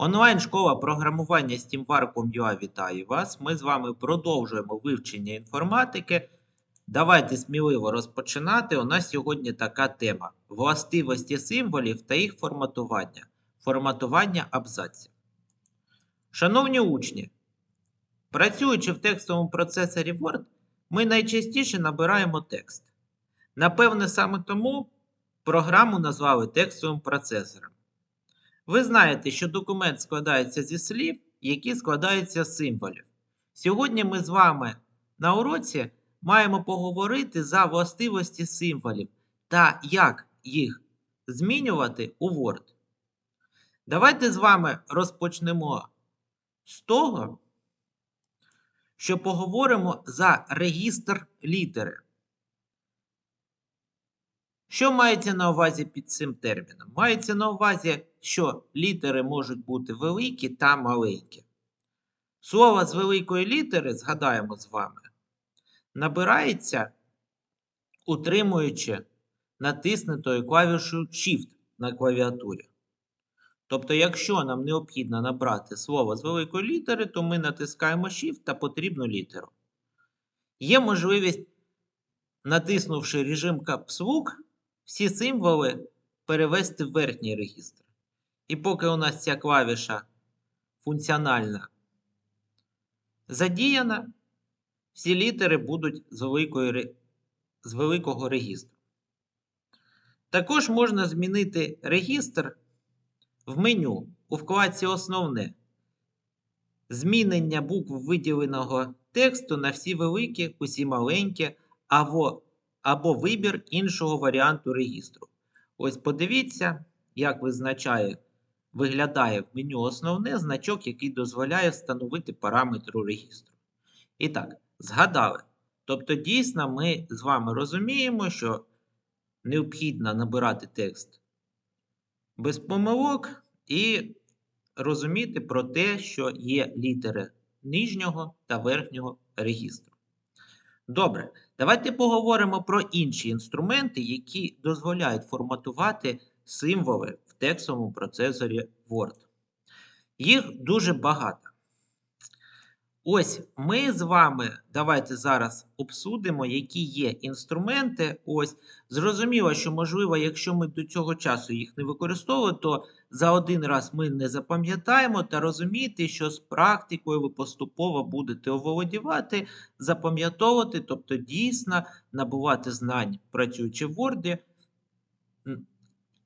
Онлайн-школа програмування SteamVarcum.ua вітає вас. Ми з вами продовжуємо вивчення інформатики. Давайте сміливо розпочинати. У нас сьогодні така тема: властивості символів та їх форматування. Форматування абзаців. Шановні учні, працюючи в текстовому процесорі Word, ми найчастіше набираємо текст. Напевне, саме тому програму назвали текстовим процесором. Ви знаєте, що документ складається зі слів, які складаються з символів. Сьогодні ми з вами на уроці маємо поговорити за властивості символів та як їх змінювати у Word. Давайте з вами розпочнемо з того, що поговоримо за регістр літери. Що мається на увазі під цим терміном? Мається на увазі, що літери можуть бути великі та маленькі. Слово з великої літери, згадаємо з вами, набирається, утримуючи натиснутою клавішою Shift на клавіатурі. Тобто, якщо нам необхідно набрати слово з великої літери, то ми натискаємо Shift та потрібну літеру. Є можливість, натиснувши режим Lock, всі символи перевести в верхній регістр. І поки у нас ця клавіша функціональна задіяна, всі літери будуть з, великої, з великого регістру. Також можна змінити регістр в меню у вкладці Основне. Змінення букв виділеного тексту на всі великі, усі маленькі, або або вибір іншого варіанту регістру. Ось подивіться, як визначає, виглядає в меню основне значок, який дозволяє встановити параметру регістру. І так, згадали. Тобто, дійсно, ми з вами розуміємо, що необхідно набирати текст без помилок і розуміти про те, що є літери нижнього та верхнього регістру. Добре, давайте поговоримо про інші інструменти, які дозволяють форматувати символи в текстовому процесорі Word. Їх дуже багато. Ось ми з вами давайте зараз обсудимо, які є інструменти. Ось зрозуміло, що можливо, якщо ми до цього часу їх не використовували, то за один раз ми не запам'ятаємо та розумієте, що з практикою ви поступово будете оволодівати, запам'ятовувати, тобто дійсно набувати знань, працюючи в Word,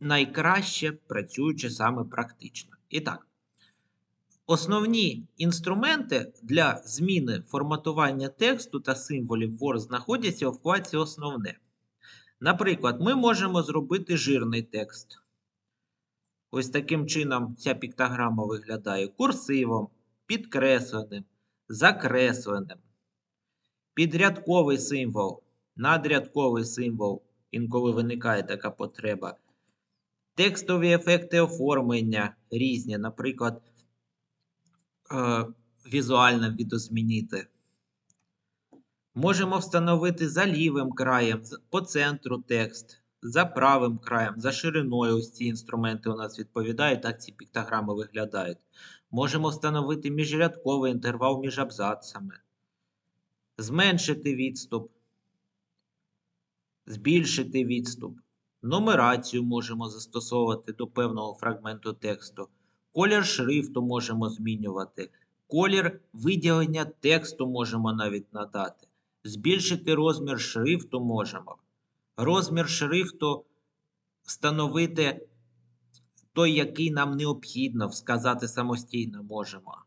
найкраще працюючи саме практично. І так. Основні інструменти для зміни форматування тексту та символів Word знаходяться у вкладці Основне. Наприклад, ми можемо зробити жирний текст. Ось таким чином ця піктограма виглядає курсивом, підкресленим, закресленим. Підрядковий символ, надрядковий символ, інколи виникає така потреба. Текстові ефекти оформлення різні, наприклад е, візуально відозмінити. Можемо встановити за лівим краєм, по центру текст, за правим краєм, за шириною. Ось ці інструменти у нас відповідають, так ці піктограми виглядають. Можемо встановити міжрядковий інтервал між абзацами, зменшити відступ, збільшити відступ. Нумерацію можемо застосовувати до певного фрагменту тексту. Колір шрифту можемо змінювати. Колір виділення тексту можемо навіть надати. Збільшити розмір шрифту можемо. Розмір шрифту встановити той, який нам необхідно, сказати самостійно можемо.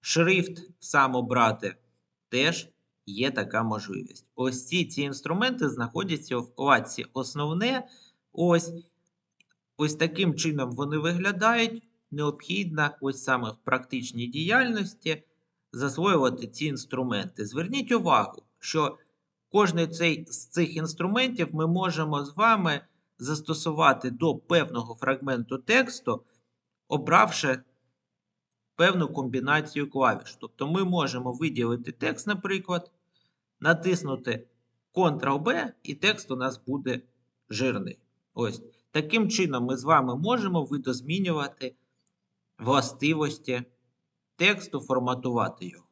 Шрифт сам обрати теж є така можливість. Ось ці ці інструменти знаходяться у вкладці Основне. Ось Ось таким чином вони виглядають. Необхідно ось саме в практичній діяльності засвоювати ці інструменти. Зверніть увагу, що кожний цей, з цих інструментів ми можемо з вами застосувати до певного фрагменту тексту, обравши певну комбінацію клавіш. Тобто ми можемо виділити текст, наприклад, натиснути Ctrl-B, і текст у нас буде жирний. Ось. Таким чином, ми з вами можемо видозмінювати властивості тексту, форматувати його.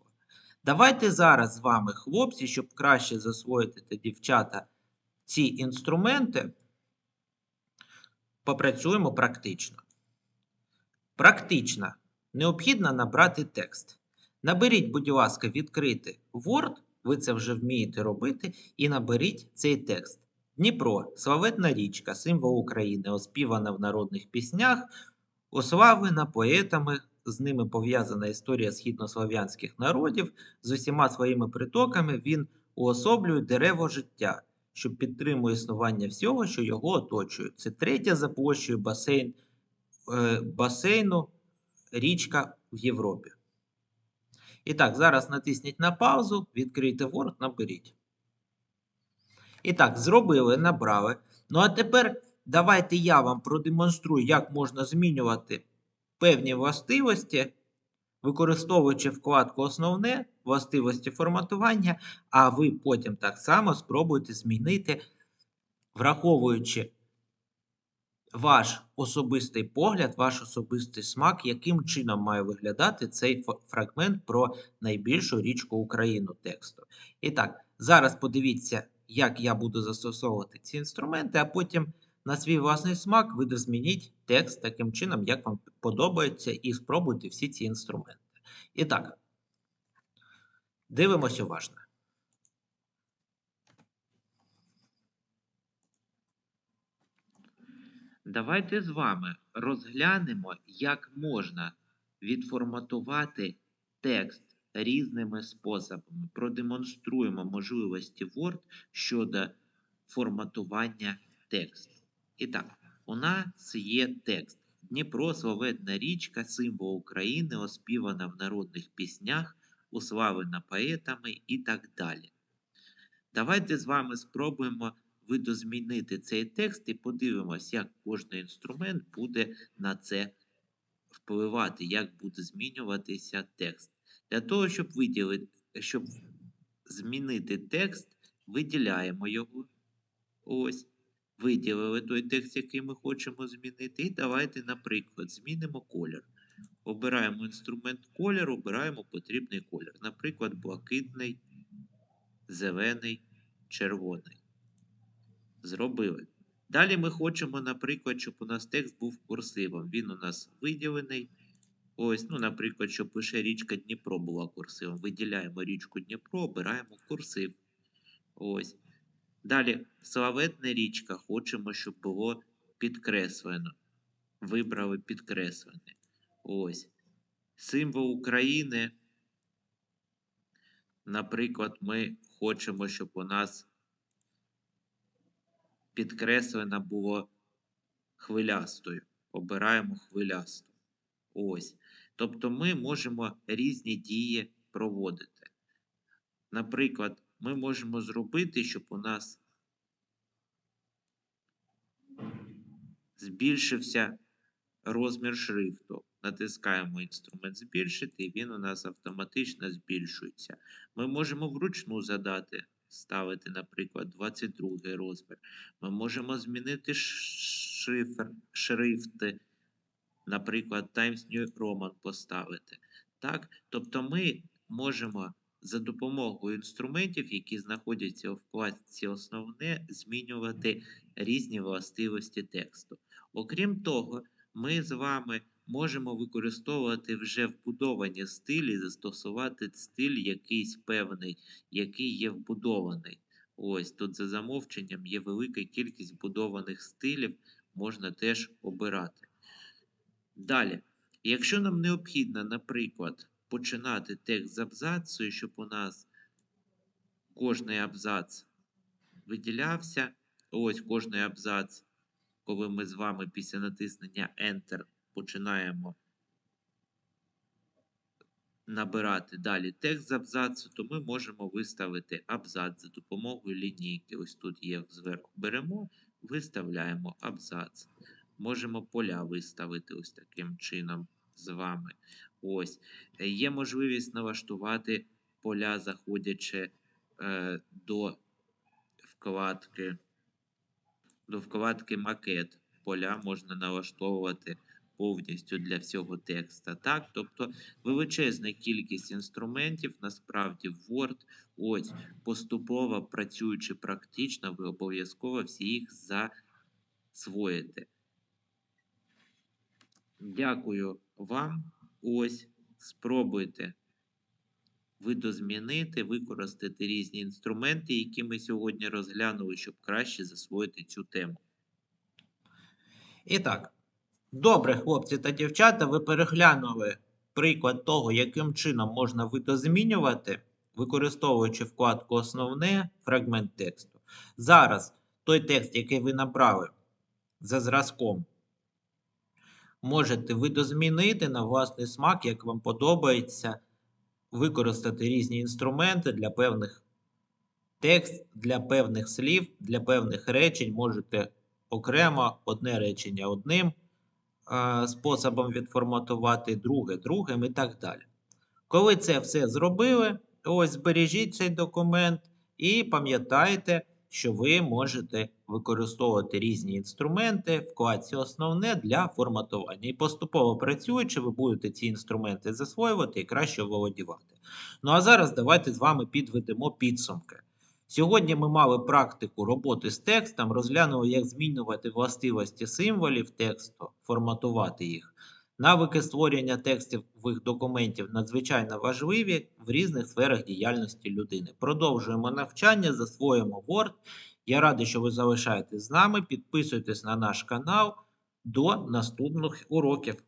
Давайте зараз з вами, хлопці, щоб краще засвоїти та дівчата ці інструменти, попрацюємо практично. Практично необхідно набрати текст. Наберіть, будь ласка, відкрити Word, ви це вже вмієте робити, і наберіть цей текст. Дніпро, славетна річка, символ України, оспівана в народних піснях, уславлена поетами, з ними пов'язана історія східнослов'янських народів, з усіма своїми притоками він уособлює дерево життя, що підтримує існування всього, що його оточує. Це третя за площею басейн, е, басейну річка в Європі. І так, зараз натисніть на паузу, відкрийте Word, наберіть. І так, зробили, набрали. Ну а тепер давайте я вам продемонструю, як можна змінювати певні властивості, використовуючи вкладку Основне, властивості форматування, а ви потім так само спробуєте змінити, враховуючи ваш особистий погляд, ваш особистий смак, яким чином має виглядати цей фрагмент про найбільшу річку Україну тексту. І так, зараз подивіться, як я буду застосовувати ці інструменти, а потім на свій власний смак ви змініть текст таким чином, як вам подобається, і спробуйте всі ці інструменти. І так, дивимося уважно. Давайте з вами розглянемо, як можна відформатувати текст різними способами. Продемонструємо можливості Word щодо форматування тексту. І так, у нас є текст. Дніпро, славетна річка, символ України, оспівана в народних піснях, уславлена поетами і так далі. Давайте з вами спробуємо видозмінити цей текст і подивимось, як кожний інструмент буде на це впливати, як буде змінюватися текст. Для того, щоб виділити, щоб змінити текст, виділяємо його. Ось. Виділили той текст, який ми хочемо змінити. І давайте, наприклад, змінимо колір. Обираємо інструмент колір, обираємо потрібний колір. Наприклад, блакитний, зелений, червоний. Зробили. Далі ми хочемо, наприклад, щоб у нас текст був курсивом. Він у нас виділений. Ось, ну, наприклад, щоб лише річка Дніпро була курсивом. Виділяємо річку Дніпро, обираємо курсив. Ось. Далі, славетна річка. Хочемо, щоб було підкреслено. Вибрали підкреслене. Ось. Символ України. Наприклад, ми хочемо, щоб у нас підкреслено було хвилястою. Обираємо хвилясту. Ось. Тобто ми можемо різні дії проводити. Наприклад, ми можемо зробити, щоб у нас збільшився розмір шрифту. Натискаємо інструмент збільшити, і він у нас автоматично збільшується. Ми можемо вручну задати, ставити, наприклад, 22 розмір. Ми можемо змінити шифр, шрифти, наприклад, Times New Roman поставити. Так? Тобто ми можемо за допомогою інструментів, які знаходяться у вкладці основне, змінювати різні властивості тексту. Окрім того, ми з вами можемо використовувати вже вбудовані стилі, застосувати стиль якийсь певний, який є вбудований. Ось тут за замовченням є велика кількість вбудованих стилів, можна теж обирати. Далі, якщо нам необхідно, наприклад, починати текст з абзацу, щоб у нас кожний абзац виділявся, ось кожний абзац, коли ми з вами після натиснення Enter починаємо набирати далі текст з абзацу, то ми можемо виставити абзац за допомогою лінійки. Ось тут є зверху беремо, виставляємо абзац. Можемо поля виставити ось таким чином з вами. Ось. Є можливість налаштувати поля, заходячи е, до вкладки, до вкладки макет. Поля можна налаштовувати повністю для всього текста. Так? Тобто величезна кількість інструментів насправді Word. Ось поступово працюючи практично, ви обов'язково всі їх засвоїте. Дякую вам. Ось спробуйте видозмінити, використати різні інструменти, які ми сьогодні розглянули, щоб краще засвоїти цю тему. І так, добре, хлопці та дівчата, ви переглянули приклад того, яким чином можна видозмінювати, використовуючи вкладку Основне фрагмент тексту. Зараз той текст, який ви набрали за зразком, можете видозмінити на власний смак, як вам подобається, використати різні інструменти для певних текст, для певних слів, для певних речень. Можете окремо одне речення одним способом відформатувати, друге другим і так далі. Коли це все зробили, ось збережіть цей документ і пам'ятайте, що ви можете використовувати різні інструменти вкладці основне для форматування. І поступово працюючи, ви будете ці інструменти засвоювати і краще володівати. Ну а зараз давайте з вами підведемо підсумки. Сьогодні ми мали практику роботи з текстом, розглянули, як змінювати властивості символів тексту, форматувати їх. Навики створення текстових документів надзвичайно важливі в різних сферах діяльності людини. Продовжуємо навчання, засвоїмо Word. Я радий, що ви залишаєтесь з нами. Підписуйтесь на наш канал. До наступних уроків.